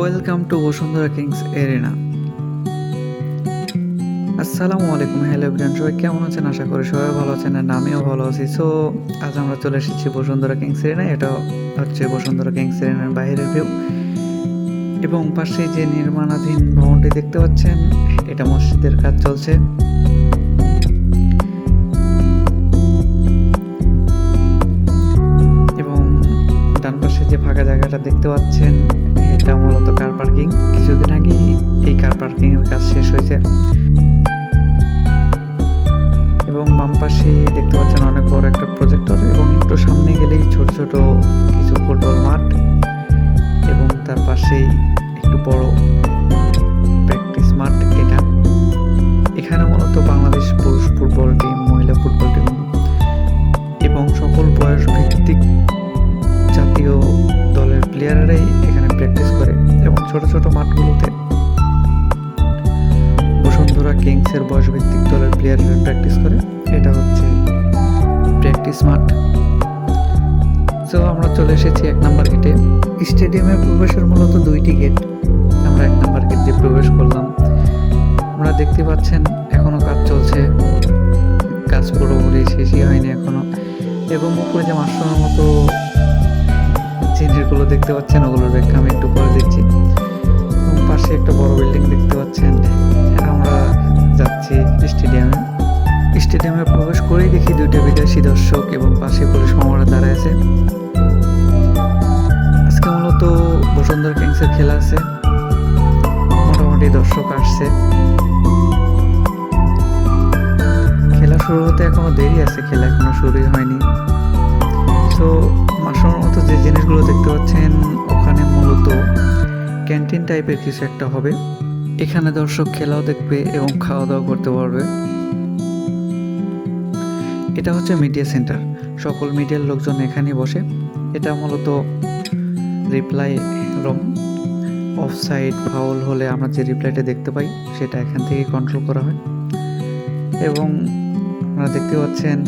Welcome to Bashundhara Kings Arena আসসালামু আলাইকুম hello everyone সবাই কেমন আছেন? আশা করি সবাই ভালো আছেন আর আমিও ভালো আছি। সো আজ আমরা চলে এসেছি বসুন্ধরা কিংস এরিনা এটা হচ্ছে বসুন্ধরা কিংস এরিনার বাইরের ভিউ এবং পাশে যে নির্মাণাধীন ভবনটি দেখতে পাচ্ছেন, এটা মসজিদের কাজ চলছে। এবং ডান পাশে যে ফাঁকা জায়গাটা দেখতে পাচ্ছেন পার্কিং কিছুদিন আগে এই কার পার্কিং এর কাজ শেষ হয়েছে। এবং বাম পাশে দেখতে পাচ্ছেন অনেক বড় একটা প্রজেক্টর এবং একটু সামনে গেলেই ছোট ছোট কিছু ফুটবল মাঠ এবং তার পাশেই একটু বড় ছোট ছোট মাঠগুলোতে। বসুন্ধরা কিংসের বয়স ভিত্তিক দলের প্লেয়াররা প্র্যাকটিস করে। এটা হচ্ছে প্র্যাকটিস মাঠ। তো আমরা চলে এসেছি এক নাম্বার গেটে স্টেডিয়ামে প্রবেশের মূলত দুইটি গেট আমরা এক নাম্বার গেট দিয়ে প্রবেশ করলাম। আমরা দেখতে পাচ্ছেন, এখনও কাজ চলছে। কাজ পুরোপুরি শেষই হয়নি এখনও। এবং উপরে যে মাশরুমের মতো জিনিসগুলো দেখতে পাচ্ছেন, ওগুলোর ব্যাখ্যা আমি একটু পরে দিচ্ছি পাশে একটা বড় বিল্ডিং দেখতে পাচ্ছেন। আমরা যাচ্ছি স্টেডিয়ামে। স্টেডিয়ামে প্রবেশ করেই দেখি দুইটা বিদেশি দর্শক এবং পাশে পুলিশ মামারা দাঁড়ায় আছে। আজকে মূলত বসুন্ধরা কিংসের খেলা আছে। মোটামুটি দর্শক আসছে। খেলা শুরু হতে এখনও দেরি আছে, খেলা এখনও শুরুই হয়নি। তো মাসানোর মতো যে জিনিসগুলো দেখতে পাচ্ছেন, ওখানে মূলত ক্যান্টিন টাইপের কিছু একটা হবে। এখানে দর্শক খেলাও দেখবে এবং খাওয়া দাওয়া করতে পারবে। এটা হচ্ছে মিডিয়া সেন্টার। সকল মিডিয়ার লোকজন এখানেই বসে। এটা মূলত replay room. Off side foul হলে আমরা যে রিপ্লাইটা দেখতে পাই, সেটা এখান থেকে কন্ট্রোল করা হয়। এবং আপনারা দেখতে পাচ্ছেন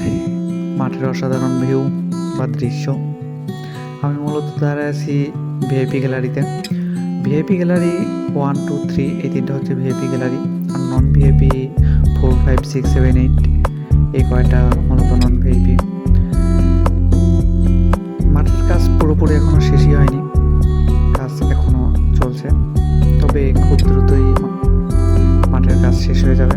মাঠের অসাধারণ ভিউ বা দৃশ্য। আমি মূলত দাঁড়ায় আছি ভিআইপি গ্যালারিতে VIP gallery one two three এই তিনটা হচ্ছে ভিআইপি গ্যালারি আর non VIP four five six seven eight এই কয়টা মূলত নন ভিআইপি মাঠের কাজ পুরোপুরি এখনও শেষই হয়নি। কাজ এখনও চলছে। তবে খুব দ্রুতই মাঠের কাজ শেষ হয়ে যাবে।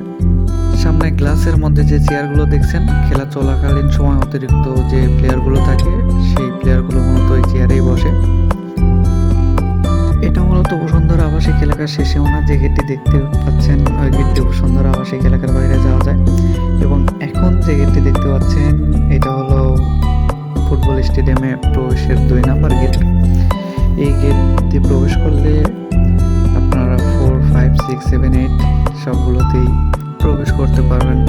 গ্লাসের মধ্যে যে চেয়ারগুলো দেখছেন, খেলা চলাকালীন সময় অতিরিক্ত যে প্লেয়ারগুলো থাকে, সেই প্লেয়ারগুলো মূলত ওই চেয়ারেই বসে। এটা মূলত বসুন্ধরা আবাসিক এলাকার শেষে ওনার যে গেটটি দেখতে পাচ্ছেন, ওই গেটটি বসুন্ধরা আবাসিক এলাকার বাইরে যাওয়া যায়। এবং এখন যে গেটটি দেখতে পাচ্ছেন, এটা হলো ফুটবল স্টেডিয়ামে প্রবেশের দুই নাম্বার গেট। এই গেট দিয়ে প্রবেশ করলে আপনারা four five six seven eight সবগুলোতেই প্রবেশ করতে পারবেন।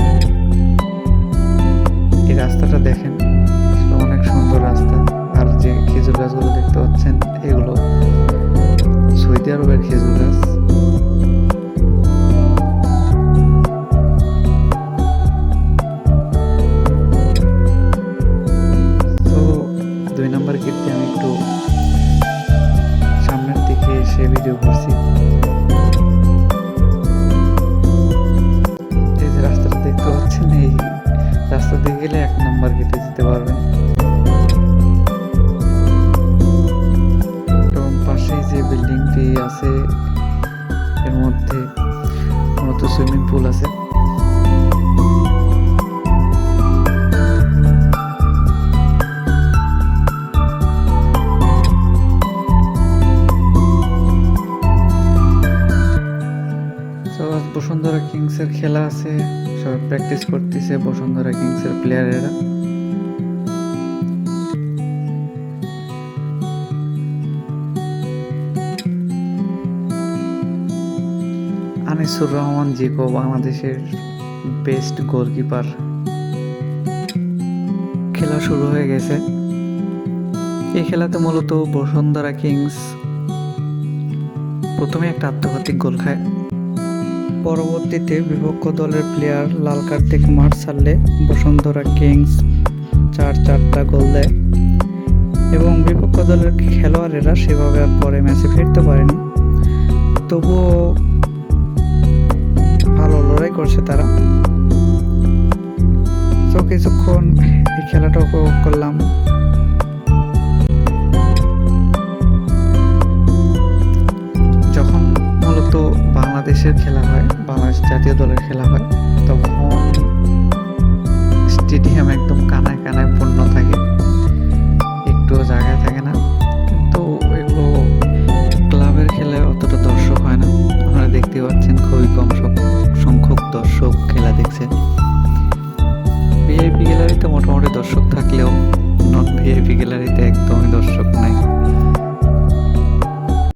এই রাস্তাটা দেখেন, অনেক সুন্দর রাস্তা। আর যে খেজুর গাছগুলো দেখতে পাচ্ছেন, এগুলো সৌদি আরবের খেজুর গাছ। আছে, এর মধ্যে মূলত সুইমিং পুল আছে। বসুন্ধরা কিংসের খেলা আছে, সবাই প্র্যাকটিস করতেছে বসুন্ধরা কিংসের প্লেয়ারেরা আনিসুর রহমান জিকো বাংলাদেশের বেস্ট গোলকিপার খেলা শুরু হয়ে গেছে। এই খেলাতে মূলত বসুন্ধরা কিংস প্রথমে একটা আত্মঘাতিক গোল খায়। পরবর্তীতে বিপক্ষ দলের প্লেয়ার লাল কার্ড থেকে মাঠ ছাড়লে বসুন্ধরা কিংস চার চারটা গোল দেয়। এবং বিপক্ষ দলের খেলোয়াড়েরা সেভাবে আর পরে ম্যাচে ফিরতে পারেনি। করছে তারা। তো কিছুক্ষণ এই খেলাটা উপভোগ করলাম।